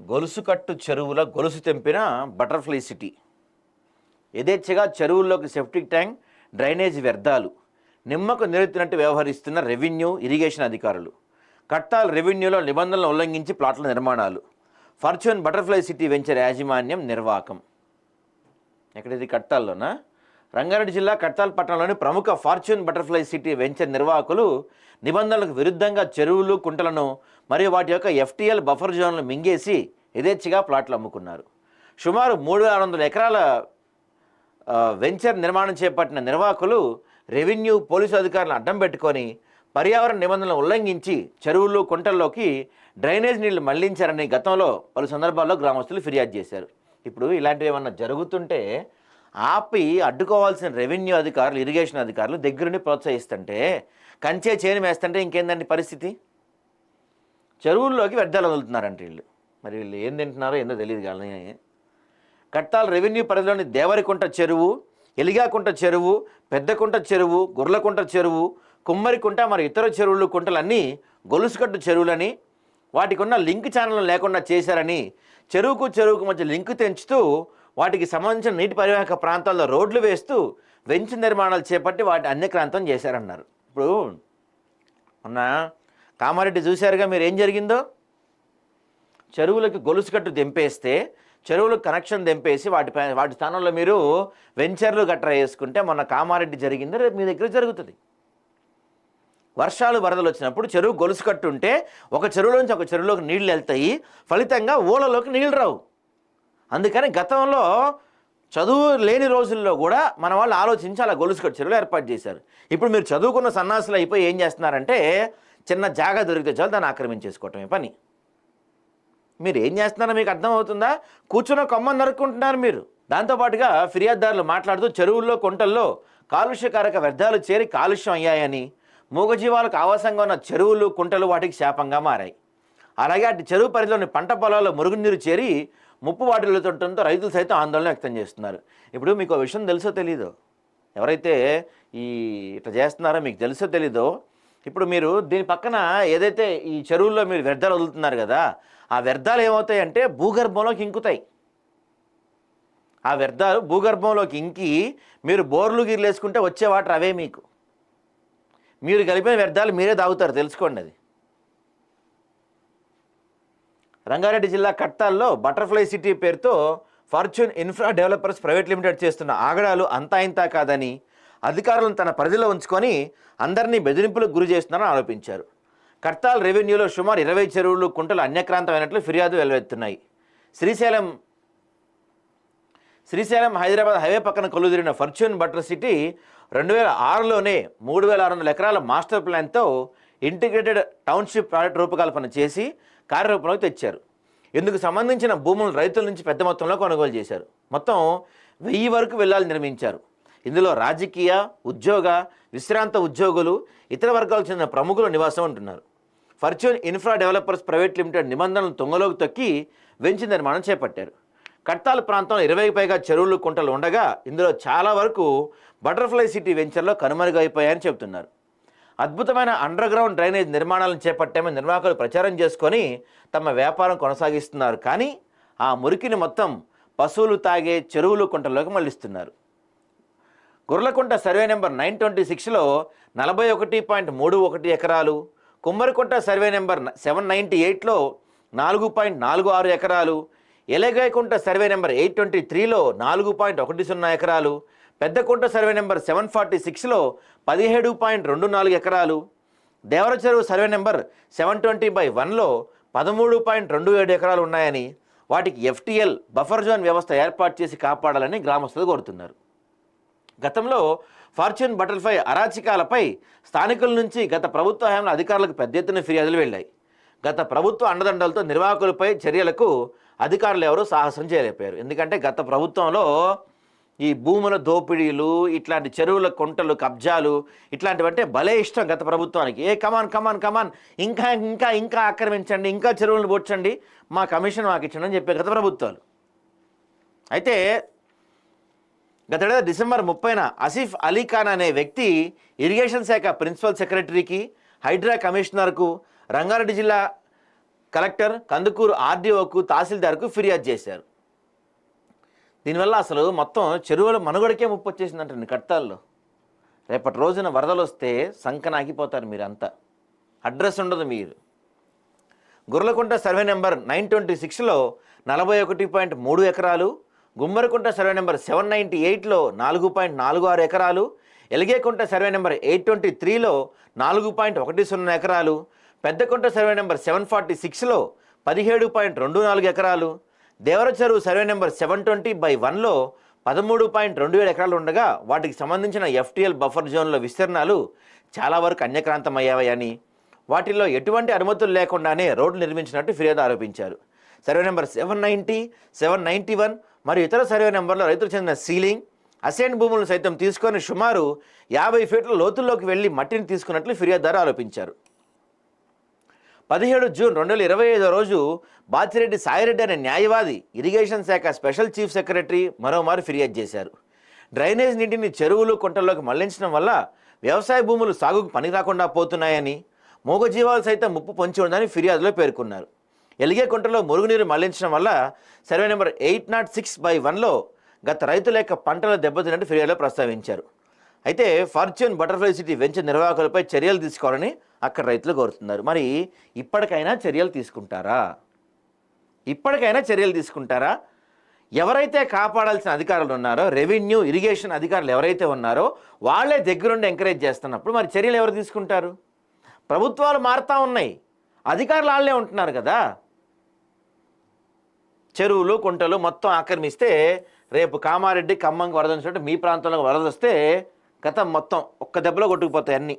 గొలుసుకట్టు చెరువుల గొలుసు తెంపిన butterfly city. యథేచ్ఛగా చెరువుల్లోకి సెప్టిక్ ట్యాంక్ డ్రైనేజ్ వ్యర్థాలు నిమ్మకు నిరెత్తినట్టు వ్యవహరిస్తున్న రెవెన్యూ ఇరిగేషన్ అధికారులు కట్టాల్ రెవెన్యూలో నిబంధనలు ఉల్లంఘించి ప్లాట్ల నిర్మాణాలు ఫార్చ్యూన్ బటర్ఫ్లై సిటీ వెంచర్ యాజమాన్యం నిర్వాకం. ఎక్కడిది కట్టాల్లోనా? రంగారెడ్డి జిల్లా కట్టాల్ పట్టణంలోని ప్రముఖ ఫార్చ్యూన్ బటర్ఫ్లై సిటీ వెంచర్ నిర్వాహకులు నిబంధనలకు విరుద్ధంగా చెరువులు కుంటలను మరియు వాటి యొక్క ఎఫ్టీఎల్ బఫర్ జోన్లు మింగేసి యథేచ్ఛగా ప్లాట్లు అమ్ముకున్నారు. సుమారు మూడు ఆరు వందల ఎకరాల వెంచర్ నిర్మాణం చేపట్టిన నిర్వాహకులు రెవెన్యూ పోలీసు అధికారులను అడ్డం పెట్టుకొని పర్యావరణ నిబంధనలు ఉల్లంఘించి చెరువులు కుంటల్లోకి డ్రైనేజ్ నీళ్ళు మళ్ళించారని గతంలో పలు సందర్భాల్లో గ్రామస్తులు ఫిర్యాదు చేశారు. ఇప్పుడు ఇలాంటివి ఏమన్నా జరుగుతుంటే ఆపి అడ్డుకోవాల్సిన రెవెన్యూ అధికారులు ఇరిగేషన్ అధికారులు దగ్గరుండి ప్రోత్సహిస్తుంటే కంచే చేను వేస్తుంటే ఇంకేందండి పరిస్థితి? చెరువుల్లోకి వ్యర్థాలు వదులుతున్నారంట వీళ్ళు. మరి వీళ్ళు ఏం తింటున్నారో ఏందో తెలియదు కానీ కట్టాల రెవెన్యూ పరిధిలోని దేవరికుంట చెరువు ఎలిగాకుంట చెరువు పెద్దకుంట చెరువు గుర్లకుంట చెరువు కుమ్మరికుంట మరి ఇతర చెరువులు కుంటలన్నీ గొలుసుకట్టు చెరువులని వాటికి ఉన్న లింక్ ఛానల్ లేకుండా చేశారని చెరువుకు చెరువుకు మధ్య లింక్ తెంచుతూ వాటికి సంబంధించిన నీటి పరివాహక ప్రాంతాల్లో రోడ్లు వేస్తూ వెంచు నిర్మాణాలు చేపట్టి వాటి అన్యక్రాంతం చేశారన్నారు. ఇప్పుడు మొన్న కామారెడ్డి చూశారుగా మీరు ఏం జరిగిందో? చెరువులకి గొలుసుకట్టు దింపేస్తే చెరువులకు కనెక్షన్ దింపేసి వాటి వాటి స్థానంలో మీరు వెంచర్లు గట్రా వేసుకుంటే మొన్న కామారెడ్డి జరిగింది రేపు మీ దగ్గర జరుగుతుంది. వర్షాలు వరదలు వచ్చినప్పుడు చెరువు గొలుసుకట్టు ఉంటే ఒక చెరువులోంచి ఒక చెరువులోకి నీళ్ళు వెళ్తాయి ఫలితంగా ఊళ్ళలోకి నీళ్ళు రావు. అందుకని గతంలో చదువు లేని రోజుల్లో కూడా మన వాళ్ళు ఆలోచించి అలా గొలుసుకట్టు చెరువులు ఏర్పాటు చేశారు. ఇప్పుడు మీరు చదువుకున్న సన్నాసులు అయిపోయి ఏం చేస్తున్నారంటే చిన్న జాగా దొరికితే చాలు దాన్ని ఆక్రమించేసుకోవటమే పని. మీరు ఏం చేస్తున్నారో మీకు అర్థమవుతుందా? కూర్చున్న కొమ్మని నరుక్కుంటున్నారు మీరు. దాంతోపాటుగా ఫిర్యాదుదారులు మాట్లాడుతూ చెరువుల్లో కుంటల్లో కాలుష్యకారక వ్యర్థాలు చేరి కాలుష్యం అయ్యాయని మూగజీవాలకు ఆవాసంగా ఉన్న చెరువులు కుంటలు వాటికి శాపంగా మారాయి. అలాగే అటు చెరువు పరిధిలోని పంట పొలాల్లో మురుగునీరు చేరి ముప్పు వాటిల్లుతుండటంతో రైతులు సైతం ఆందోళన వ్యక్తం చేస్తున్నారు. ఇప్పుడు మీకు ఒక విషయం తెలుసో తెలీదో? ఎవరైతే ఈ ఇట్లా చేస్తున్నారో మీకు తెలుసో తెలీదో? ఇప్పుడు మీరు దీని పక్కన ఏదైతే ఈ చెరువుల్లో మీరు వ్యర్థాలు వదులుతున్నారు కదా ఆ వ్యర్థాలు ఏమవుతాయంటే భూగర్భంలోకి ఇంకుతాయి. ఆ వ్యర్థాలు భూగర్భంలోకి ఇంకి మీరు బోర్లు గిర్లు వేసుకుంటే వచ్చే వాటర్ అవే మీకు. మీరు కలిపిన వ్యర్థాలు మీరే తాగుతారు తెలుసుకోండి అది. రంగారెడ్డి జిల్లా కట్టాల్లో బటర్ఫ్లై సిటీ పేరుతో Fortune Infra Developers Private Limited చేస్తున్న ఆగడాలు అంతా ఇంతా కాదని అధికారులను తన పరిధిలో ఉంచుకొని అందరినీ బెదిరింపులకు గురి చేస్తున్నారని ఆరోపించారు. కట్టాల్ రెవెన్యూలో సుమారు ఇరవై చెరువులు కుంటలు అన్యక్రాంతమైనట్లు ఫిర్యాదు వెలువెత్తున్నాయి. శ్రీశైలం శ్రీశైలం హైదరాబాద్ హైవే పక్కన కొలుదిరిన ఫర్చ్యూన్ బటర్ సిటీ రెండు వేల ఆరులోనే మూడు వేల ఆరు వందల ఎకరాల మాస్టర్ ప్లాన్తో ఇంటిగ్రేటెడ్ టౌన్షిప్ ప్రాజెక్ట్ రూపకల్పన చేసి కార్యరూపంలోకి తెచ్చారు. ఇందుకు సంబంధించిన భూములను రైతుల నుంచి పెద్ద మొత్తంలో కొనుగోలు చేశారు. మొత్తం వెయ్యి వరకు వెళ్ళాలి నిర్మించారు. ఇందులో రాజకీయ ఉద్యోగ విశ్రాంత ఉద్యోగులు ఇతర వర్గాలకు చెందిన ప్రముఖులు నివాసం ఉంటున్నారు. Fortune Infra Developers Private Limited నిబంధనలు తొంగలోకి తొక్కి వెంచి నిర్మాణం చేపట్టారు. కట్టాల ప్రాంతంలో ఇరవై పైగా చెరువులు కుంటలు ఉండగా ఇందులో చాలా వరకు బటర్ఫ్లై సిటీ వెంచర్లో కనుమరుగైపోయాయని చెబుతున్నారు. అద్భుతమైన అండర్ గ్రౌండ్ డ్రైనేజ్ నిర్మాణాలను చేపట్టామని నిర్వాహకులు ప్రచారం చేసుకొని తమ వ్యాపారం కొనసాగిస్తున్నారు. కానీ ఆ మురికిని మొత్తం పశువులు తాగే చెరువులు కుంటల్లోకి మళ్ళిస్తున్నారు. Gurlakunta survey number nine twenty సిక్స్లో నలభై ఒకటి పాయింట్ మూడు ఒకటి ఎకరాలు Kummarikunta survey number seven ninety ఎయిట్లో నాలుగు పాయింట్ నాలుగు ఆరు ఎకరాలు Elagayakunta survey number eight twenty త్రీలో నాలుగు పాయింట్ ఒకటి సున్నా ఎకరాలు Peddakunta survey number seven forty సిక్స్లో పదిహేడు పాయింట్ రెండు నాలుగు ఎకరాలు. Devara Cheruvu survey number seven twenty by వన్లో పదమూడు పాయింట్ రెండు ఏడు ఎకరాలు ఉన్నాయని వాటికి ఎఫ్టీఎల్ బఫర్ జోన్ వ్యవస్థ ఏర్పాటు చేసి కాపాడాలని గ్రామస్తులు కోరుతున్నారు. గతంలో ఫార్చ్యూన్ బటర్ఫ్లై అరాచకాలపై స్థానికుల నుంచి గత ప్రభుత్వ హయాంలో అధికారులకు పెద్ద ఎత్తున ఫిర్యాదులు వెళ్ళాయి. గత ప్రభుత్వ అండదండలతో నిర్వాహకులపై చర్యలకు అధికారులు ఎవరూ సాహసం చేయలేకపోయారు. ఎందుకంటే గత ప్రభుత్వంలో ఈ భూముల దోపిడీలు ఇట్లాంటి చెరువుల కొంటలు కబ్జాలు ఇట్లాంటివంటే భలే ఇష్టం గత ప్రభుత్వానికి. ఏ కమాన్ కమాన్ కమాన్ ఇంకా ఇంకా ఇంకా ఆక్రమించండి ఇంకా చెరువులను పోడ్చండి. మా కమిషన్ మాకు ఇచ్చండి అని చెప్పే గత ప్రభుత్వాలు. అయితే గతేడాది డిసెంబర్ ముప్పైన ఆసిఫ్ అలీ ఖాన్ అనే వ్యక్తి ఇరిగేషన్ శాఖ ప్రిన్సిపల్ సెక్రటరీకి హైడ్రా కమిషనర్కు రంగారెడ్డి జిల్లా కలెక్టర్ కందుకూరు ఆర్డీఓకు తహసీల్దార్కు ఫిర్యాదు చేశారు. దీనివల్ల అసలు మొత్తం చెరువుల మనుగడకే ముప్పు వచ్చేసిందంటండి కడతాల్లో రేపటి రోజున వరదలు వస్తే సంకనాగిపోతారు మీరంతా. అడ్రస్ ఉండదు మీరు. Gurlakunta survey number nine twenty సిక్స్లో నలభై ఒకటి పాయింట్ మూడు ఎకరాలు Gummarikunta survey number seven ninety ఎయిట్లో నాలుగు పాయింట్ నాలుగు ఆరు ఎకరాలు Eligekunta survey number eight twenty త్రీలో నాలుగు పాయింట్ ఒకటి సున్నా ఎకరాలు Peddakunta survey number seven forty సిక్స్లో పదిహేడు పాయింట్ రెండు నాలుగు ఎకరాలు Devaracheruvu survey number seven twenty by వన్లో పదమూడు పాయింట్ రెండు వేల ఎకరాలు ఉండగా వాటికి సంబంధించిన ఎఫ్టీఎల్ బఫర్ జోన్ల విస్తీర్ణాలు చాలా వరకు అన్యక్రాంతమయ్యాయని. వాటిల్లో ఎటువంటి అనుమతులు లేకుండానే రోడ్లు నిర్మించినట్టు ఫిర్యాదు ఆరోపించారు. Survey number seven ninety seven ninety one మరియు ఇతర సర్వే నెంబర్లో రైతులకు చెందిన సీలింగ్ అసైన్ భూములను సైతం తీసుకొని సుమారు యాభై ఫీట్ల లోతుల్లోకి వెళ్ళి మట్టిని తీసుకున్నట్లు ఫిర్యాదుదారు ఆరోపించారు. పదిహేడు జూన్ రెండు వేల ఇరవై ఐదో రోజు బాచిరెడ్డి సాయిరెడ్డి అనే న్యాయవాది ఇరిగేషన్ శాఖ స్పెషల్ చీఫ్ సెక్రటరీ మరోమారు ఫిర్యాదు చేశారు. డ్రైనేజ్ నీటిని చెరువులు కుంటల్లోకి మళ్ళించడం వల్ల వ్యవసాయ భూములు సాగుకు పని రాకుండా పోతున్నాయని మూగజీవాలు సైతం ముప్పు పొంచి ఉందని ఫిర్యాదులో పేర్కొన్నారు. ఎలిగే కుంటలో మురుగునీరు మళ్ళించడం వల్ల survey number eight nought six by వన్లో గత రైతుల యొక్క పంటలు దెబ్బతిన్నట్టు ఫిర్యాదులో ప్రస్తావించారు. అయితే ఫార్చ్యూన్ బటర్ఫ్లై సిటీ వెంచర్ నిర్వాహకులపై చర్యలు తీసుకోవాలని అక్కడ రైతులు కోరుతున్నారు. మరి ఇప్పటికైనా చర్యలు తీసుకుంటారా? ఇప్పటికైనా చర్యలు తీసుకుంటారా? ఎవరైతే కాపాడాల్సిన అధికారులు ఉన్నారో రెవెన్యూ ఇరిగేషన్ అధికారులు ఎవరైతే ఉన్నారో వాళ్ళే దగ్గరుండి ఎంకరేజ్ చేస్తున్నప్పుడు మరి చర్యలు ఎవరు తీసుకుంటారు? ప్రభుత్వాలు మారుతూ ఉన్నాయి. అధికారులు వాళ్ళే ఉంటున్నారు కదా. చెరువులు కుంటలు మొత్తం ఆక్రమిస్తే రేపు కామారెడ్డి ఖమ్మం వరద మీ ప్రాంతంలో వరద వస్తే గతం మొత్తం ఒక్క దెబ్బలో కొట్టుకుపోతాయి అన్నీ.